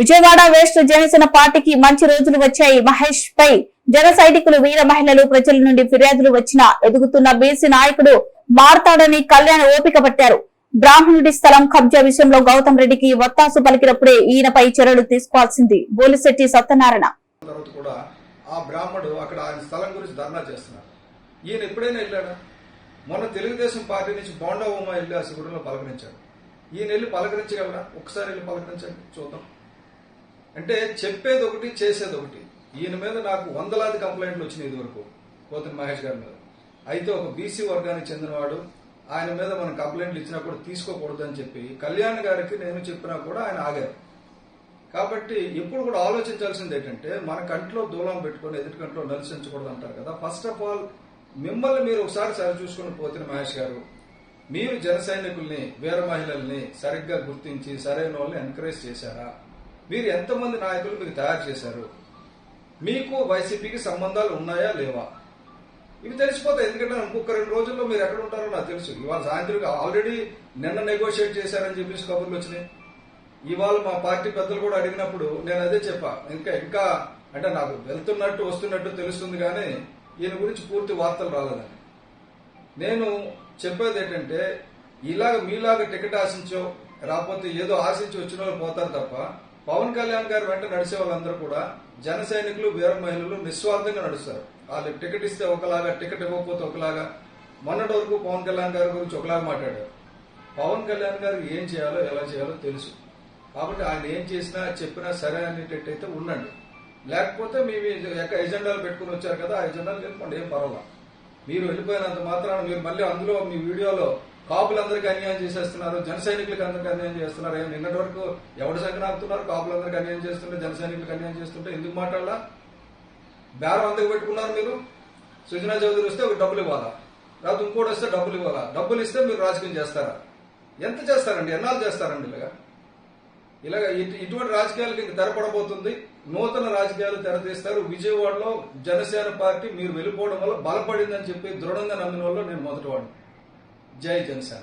Vijayawada waste Janasena పార్టీకి మంచి రోజులు వచ్చాయి. మహేష్ పై జన సైనికులు వీర మహిళలు ప్రజల నుండి ఫిర్యాదులు వచ్చినా ఎదుగుతున్న బీసీ నాయకుడు మారతాడని కళ్యాణ్ ఓపిక పట్టారు. బ్రాహ్మణుడి స్థలం కబ్జా విషయంలో గౌతమ్ రెడ్డికి వత్తాసు పలికినప్పుడే ఈయనపై చర్యలు తీసుకోవాల్సింది. బోలిశెట్టి సత్యనారాయణ. ఆ బ్రాహ్మడు అక్కడ ఆయన స్థలం గురించి ధర్నా చేస్తున్నారు ఈయన ఎప్పుడైనా వెళ్ళాడా? మొన్న తెలుగుదేశం పార్టీ నుంచి బోండా ఉమా వెళ్ళి ఆ శిబిరంలో పలకరించాడు. ఈయన వెళ్ళి పలకరించగలరా? ఒకసారి వెళ్ళి పలకరించండి. చూద్దాం. అంటే చెప్పేది ఒకటి చేసేది ఒకటి ఈయన మీద నాకు వందలాది కంప్లైంట్లు వచ్చినాయి ఇదివరకు పోతున్న మహేష్ గారి మీద. అయితే ఒక బీసీ వర్గానికి చెందినవాడు ఆయన మీద మనం కంప్లైంట్లు ఇచ్చినా కూడా తీసుకోకూడదు అని చెప్పి కళ్యాణ్ గారికి నేను చెప్పినా కూడా ఆయన ఆగారు. కాబట్టి ఎప్పుడు కూడా ఆలోచించాల్సింది ఏంటంటే మన కంట్లో దూలం పెట్టుకొని ఎదుటి కంట్లో నలిసించకూడదు అంటారు కదా. ఫస్ట్ ఆఫ్ ఆల్ మిమ్మల్ని మీరు ఒకసారి సరి చూసుకుని పోతున్న మహేష్ గారు మీరు జన సైనికుల్ని వీర మహిళల్ని సరిగ్గా గుర్తించి సరైన వాళ్ళని ఎంకరేజ్ చేశారా? మీరు ఎంతమంది నాయకులు మీకు తయారు చేశారు? మీకు వైసీపీకి సంబంధాలు ఉన్నాయా లేవా? ఇవి తెలిసిపోతాయి. ఎందుకంటే ఇంకొక రెండు రోజుల్లో మీరు ఎక్కడ ఉంటారో నాకు తెలుసు. ఇవాళ సాయంత్రం ఆల్రెడీ నిన్న నెగోషియేట్ చేశారని చెప్పేసి కబుర్లు వచ్చినాయి. ఇవాళ మా పార్టీ పెద్దలు కూడా అడిగినప్పుడు నేను అదే చెప్పా. ఇంకా ఇంకా అంటే నాకు వెళ్తున్నట్టు వస్తున్నట్టు తెలుస్తుంది కానీ ఈయన గురించి పూర్తి వార్తలు రాలేదని. నేను చెప్పేది ఏంటంటే ఇలాగ మీలాగా టికెట్ ఆశించో రాకపోతే ఏదో ఆశించి వచ్చిన వాళ్ళు పోతారు తప్ప పవన్ కళ్యాణ్ గారి వెంట నడిచే వాళ్ళందరూ కూడా జన సైనికులు వీర మహిళలు నిస్వార్థంగా నడుస్తారు. వాళ్ళు టికెట్ ఇస్తే ఒకలాగా టికెట్ ఇవ్వకపోతే ఒకలాగా. మొన్నటి వరకు పవన్ కళ్యాణ్ గారి గురించి ఒకలాగా మాట్లాడారు. పవన్ కళ్యాణ్ గారు ఏం చేయాలో ఎలా చేయాలో తెలుసు. కాబట్టి ఆయన ఏం చేసినా చెప్పినా సరే అనేటట్టయితే ఉండండి. లేకపోతే మీ యొక్క ఎజెండాలు పెట్టుకుని వచ్చారు కదా ఆ ఎజెండాలు చెప్పుకోండి ఏం పర్వాలా మీరు వెళ్ళిపోయినంత మాత్రాన మీరు మళ్ళీ అందులో మీ వీడియోలో కాపులందరికీ అన్యాయం చేసేస్తున్నారు జన సైనికులకు అందరికీ అన్యాయం చేస్తున్నారు. ఏం నిన్నటి వరకు ఎవరి సంఖ్య ఆపుతున్నారు? కాపులందరికీ అన్యాయం చేస్తుంటే జన సైనికులకు అన్యాయం చేస్తుంటే ఎందుకు మాట్లాడాలా? బేరం అందుకు పెట్టుకున్నారు మీరు? సుజనా చౌదరి వస్తే ఒక డబ్బులు ఇవ్వాలా? లేకపోతే ఇంకోటి వస్తే డబ్బులు ఇవ్వాలా? డబ్బులు ఇస్తే మీరు రాజకీయం చేస్తారా? ఎంత చేస్తారండి? ఎన్నాళ్ళు చేస్తారండి ఇలాగా? ఇలాగ ఇటువంటి రాజకీయాలకు ఇంక తెరపడబోతుంది నూతన రాజకీయాలు తెరతీస్తారు విజయవాడలో జనసేన పార్టీ మీరు వెళ్ళిపోవడం వల్ల బలపడిందని చెప్పి దృఢంగా నమ్మిన వాళ్ళు నేను మొదటివాడిని. జై జనసేన